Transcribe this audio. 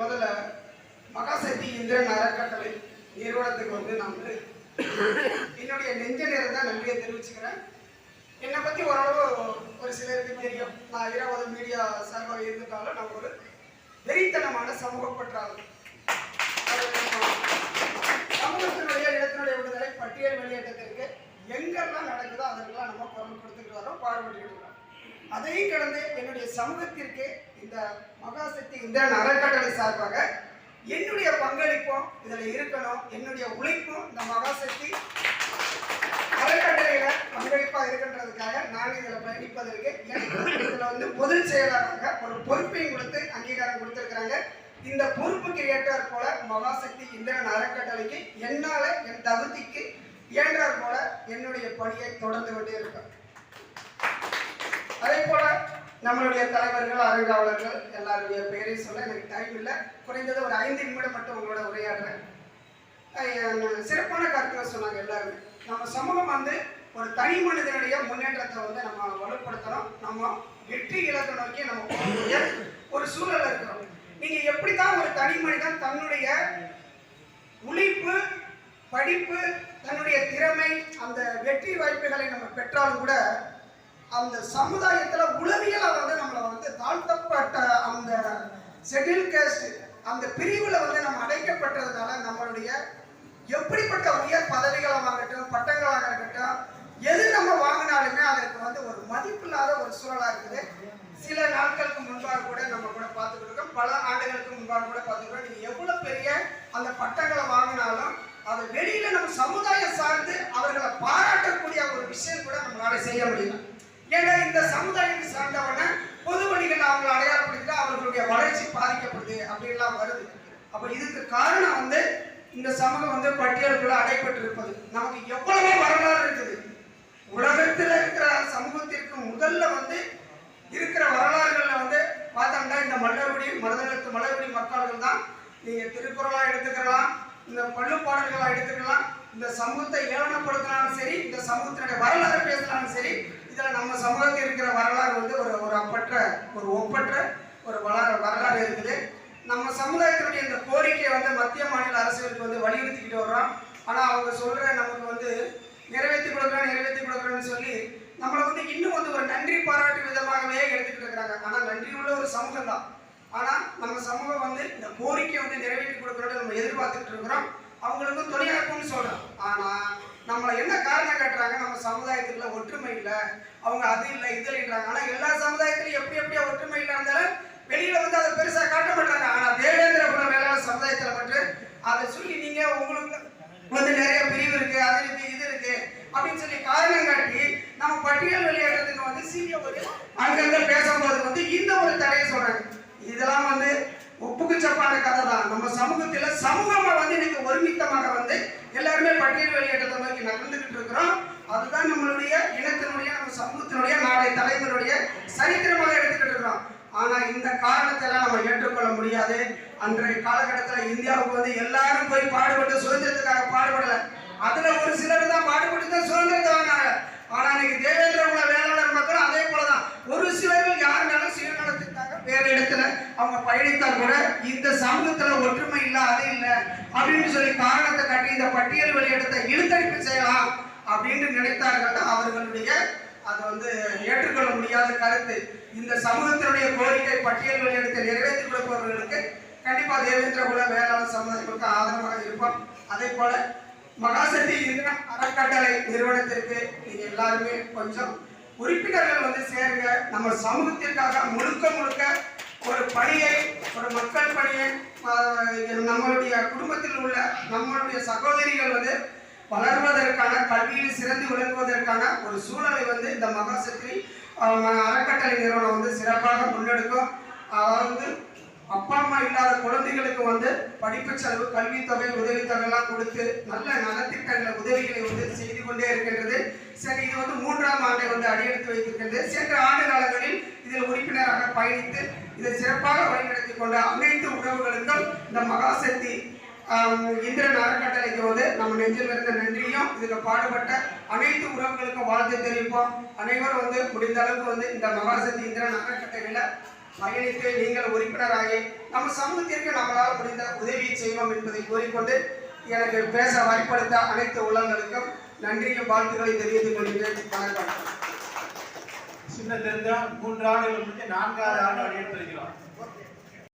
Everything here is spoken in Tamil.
முதல்ல மகாசக்தி இந்திரன் அறக்கட்டளை நிறுவனத்துக்கு வந்து நான் வந்து என்னுடைய நெஞ்ச நேரம் நன்றியை தெரிவிச்சுக்கிறேன். என்னை பற்றி ஓரளவு ஒரு சிலருக்கு தெரியும். நான் இருபது மீடியா சார்பாக இருந்துட்டாலும் நான் ஒரு வெறித்தனமான சமூக பற்றாளர். சமூகத்தினுடைய இடத்தினுடைய விடுதலை பட்டியல் வெளியேற்றத்திற்கு எங்கெல்லாம் நடக்குதோ அதற்கெல்லாம் நம்ம குரல் கொடுத்துட்டு வரோம் பாடுபட்டுக்கிட்டு அதையும் கடந்து என்னுடைய சமூகத்திற்கு இந்த மகாசக்தி இந்த அறக்கட்டளை சார்பாக என்னுடைய பங்களிப்பும் இதில் இருக்கணும் என்னுடைய உழைப்பும் இந்த மகாசக்தி அறக்கட்டளையில பங்களிப்பாக இருக்கின்றதுக்காக நான் இதில் பயணிப்பதற்கு எனக்கு இதில் வந்து முதல் செயலாளராக ஒரு பொறுப்பையும் கொடுத்து அங்கீகாரம் கொடுத்துருக்குறாங்க. இந்த பொறுப்புக்கு ஏற்றாற் போல மகாசக்தி இந்திரன் அறக்கட்டளைக்கு என்னால் என் தகுதிக்கு இயன்றாற் போல என்னுடைய பணியை தொடர்ந்து கொண்டே இருப்பேன். போல நம்மளுடைய தலைவர்கள் அறங்காவலர்கள் எல்லாருடைய பெயரை சொல்ல எனக்கு டைம் இல்லை. குறைந்தது ஒரு ஐந்து நிமிடம் மட்டும் உங்களோட உரையாடுறேன். சிறப்பான கருத்துக்களை சொன்னாங்க எல்லாருமே. நம்ம சமூகம் வந்து ஒரு தனி மனிதனுடைய முன்னேற்றத்தை வந்து நம்ம வலுப்படுத்தணும். நம்ம வெற்றி இலக்கை நோக்கி நம்ம போகக்கூடிய ஒரு சூழல் இருக்கிறோம். நீங்க எப்படித்தான் ஒரு தனி மனிதன் தன்னுடைய உழைப்பு படிப்பு தன்னுடைய திறமை அந்த வெற்றி வாய்ப்புகளை நம்ம பெற்றாலும் கூட அந்த சமுதாயத்துல உளவியல வந்து நம்மளை வந்து தாழ்த்தப்பட்ட அந்த ஷெட்யூல் கேஸ்ட் அந்த பிரிவுல வந்து நம்ம அடைக்கப்பட்டதுனால நம்மளுடைய எப்படிப்பட்ட உயர் பதவிகளாகட்டும் பட்டங்களாக இருக்கட்டும் எது நம்ம வாங்கினாலுமே அதற்கு வந்து ஒரு மதிப்பில்லாத ஒரு சூழலா இருக்குது சில நாட்களுக்கு முன்பாக கூட நம்ம கூட பார்த்துக்கிட்டு இருக்கோம் பல ஆண்டுகளுக்கு முன்பாக கூட பார்த்துக்கிறோம் நீங்க எவ்வளவு பெரிய அந்த பட்டங்களை வாங்கினாலும் அதை வெளியில நம்ம சமுதாயம் சார்ந்து அவர்களை பாராட்டக்கூடிய ஒரு விஷயம் கூட நம்மளால செய்ய முடியல ஏன்னா இந்த சமுதாயத்தை சார்ந்தவன பொது வழிகள் அவங்களை அடையாளப்படுத்தி வளர்ச்சி பாதிக்கப்படுது அப்படின்லாம் வருது. அப்ப இதுக்கு காரணம் வந்து இந்த சமூகம் வந்து பட்டியலுக்குள்ள அடைப்பட்டு இருப்பது நமக்கு எவ்வளவோ வரலாறு இருக்குது. உலகத்தில் இருக்கிற சமூகத்திற்கு முதல்ல வந்து இருக்கிற வரலாறுகள்ல வந்து பார்த்தோம்னா இந்த மல்லர்குடி மருதகத்து மல்லர்குடி மக்கள்கள் தான் நீங்க திருக்குறளா எடுத்துக்கலாம் இந்த பள்ளுப்பாடல்களா எடுத்துக்கலாம் இந்த சமூகத்தை ஏளனப்படுத்தினாலும் சரி இந்த சமூகத்தினுடைய வரலாறு பேசினாலும் சரி இதுல நம்ம சமூகத்தில் இருக்கிற வரலாறு வந்து ஒரு ஒரு அப்பற்ற ஒரு ஒப்பற்ற ஒரு வளர வரலாறு இருக்குது. நம்ம சமுதாயத்தினுடைய இந்த கோரிக்கையை வந்து மத்திய மாநில அரசுகளுக்கு வந்து வலியுறுத்திக்கிட்டு வர்றோம். ஆனால் அவங்க சொல்கிற நமக்கு வந்து நிறைவேற்றி கொடுக்குறோம் நிறைவேற்றி கொடுக்குறோன்னு சொல்லி நம்மளை வந்து இன்னும் வந்து ஒரு நன்றி பாராட்டு விதமாகவே எடுத்துக்கிட்டு இருக்கிறாங்க. ஆனால் நன்றி உள்ள ஒரு சமூகம் தான். ஆனால் நம்ம சமூகம் வந்து இந்த கோரிக்கையை வந்து நிறைவேற்றி கொடுக்கறோம்னு நம்ம எதிர்பார்த்துட்டு இருக்கிறோம். அவங்களுக்கு துணையாக்கும்னு சொல்கிறோம் ஆனால் நம்மளை என்ன காரணம் காட்டுறாங்க? நம்ம சமுதாயத்துக்குள்ள ஒற்றுமை இல்லை. அவங்க அது இல்லை இது இல்லைன்றாங்க. ஆனால் எல்லா சமுதாயத்திலையும் எப்படி எப்படியா ஒற்றுமை இல்லை இருந்தாலும் வெளியில வந்து அதை பெருசா காட்ட மாட்டாங்க ஆனா தேவேந்திர குல வேளாண் சமுதாயத்துல மட்டும் அதை சொல்லி நீங்க உங்களுக்கு வந்து நிறைய பிரிவு இருக்கு அது இருக்கு இது இருக்கு அப்படின்னு சொல்லி காரணம் காட்டி நம்ம பட்டியல் வெளியேற்றத்துக்கு வந்து சீரிய அங்கங்க பேசும்போது வந்து இந்த ஒரு தடையை சொல்றாங்க. இதெல்லாம் வந்து ஒப்புக்கு சப்பான கதை தான். நம்ம சமூகத்துல சமூகமா வந்து இன்னைக்கு ஒருமித்தமாக வந்து எல்லாருமே பட்டியல் வெளியேற்றத்தை நோக்கி நடந்துகிட்டு இருக்கிறோம். அதுதான் நம்மளுடைய இனத்தினுடைய நம்ம சமூகத்தினுடைய நாளை தலைவருடைய சரித்திரமாக எடுத்துக்கிட்டு இருக்கிறோம். ஆனா இந்த காரணத்தை எல்லாம் நம்ம ஏற்றுக்கொள்ள முடியாது. அன்றைய காலகட்டத்துல இந்தியாவுக்கு வந்து எல்லாரும் போய் பாடுபட்டு சுதந்திரத்துக்காக பாடுபடல. அதுல ஒரு சிலர் தான் பாடுபட்டு தான் சுதந்திரத்தை வாங்கினாங்க ஆனா இன்னைக்கு தேவேந்திர குல வேளாளர் மக்கள் அதே போலதான் ஒரு சிலர்கள் யாருனாலும் சுயநலத்துக்காக வேற இடத்துல அவங்க பயணித்தா கூட இந்த சமூகத்துல ஒற்றுமை இல்ல அது இல்ல. அப்படின்னு சொல்லி காரணத்தை காட்டி இந்த பட்டியல் வெளியிடத்தை இழுத்தடிப்பு செய்யலாம் அப்படின்னு நினைத்தார்கள் அவர்களுடைய அது வந்து ஏற்றுக்கொள்ள முடியாத கருத்து. இந்த சமூகத்தினுடைய கோரிக்கை பட்டியல் வெளியிடத்தை நிறைவேற்றி கொடுப்பவர்களுக்கு கண்டிப்பா தேவேந்திர குல வேளாண் சமுதாயங்களுக்கு ஆதரவாக இருப்போம். அதே போல மகாசக்தி அறக்கட்டளை நிறுவனத்திற்கு நீங்க எல்லாருமே கொஞ்சம் உறுப்பினர்கள் வந்து சேருங்க. நம்ம சமூகத்திற்காக முழுக்க முழுக்க ஒரு பணியை ஒரு மக்கள் பணியை நம்மளுடைய குடும்பத்தில் உள்ள நம்மளுடைய சகோதரிகள் வந்து வளர்வதற்கான கல்வியில் சிறந்து விளங்குவதற்கான ஒரு சூழலை வந்து இந்த மகாசக்தி அறக்கட்டளை நிறுவனம் வந்து சிறப்பாக முன்னெடுக்கும். அதாவது அப்பா அம்மா இல்லாத குழந்தைகளுக்கு வந்து படிப்பு செலவு கல்வித்தொகை உதவித்தொகைலாம் கொடுத்து நல்ல நலத்திட்டங்களை உதவிகளை வந்து செய்து கொண்டே இருக்கின்றது. சரி இது வந்து மூன்றாம் ஆண்டை வந்து அடியெடுத்து வைத்திருக்கின்றது. சென்ற ஆண்டு காலங்களில் இதில் உறுப்பினராக பயணித்து இதை சிறப்பாக வழிநடத்தி கொண்ட அனைத்து உறவுகளுக்கும் இந்த மகாசக்தி இந்திரன் அறக்கட்டளைக்கு வந்து நம்ம நெஞ்சில் இருந்த நன்றியும் இதில் பாடுபட்ட அனைத்து உறவுகளுக்கும் வாழ்த்து தெரிவிப்போம். அனைவரும் வந்து முடிந்த அளவுக்கு வந்து இந்த மகாசக்தி இந்திரன் அறக்கட்டளையில பயணித்து நீங்கள் உறுப்பினராகி நம்ம சமூகத்திற்கு நம்மளால் முடிந்த உதவியை செய்வோம் என்பதை கூறிக்கொண்டு எனக்கு பேச வாய்ப்படுத்த அனைத்து உள்ளங்களுக்கும் நன்றியும் வாழ்த்துக்களை தெரிவித்துக் கொள்கிறேன் வணக்கம். சின்ன தெரிஞ்சா மூன்று ஆண்டுகள் முடிஞ்சு நான்காவது ஆண்டு அடியெடுத்திருக்கிறோம் ஓகே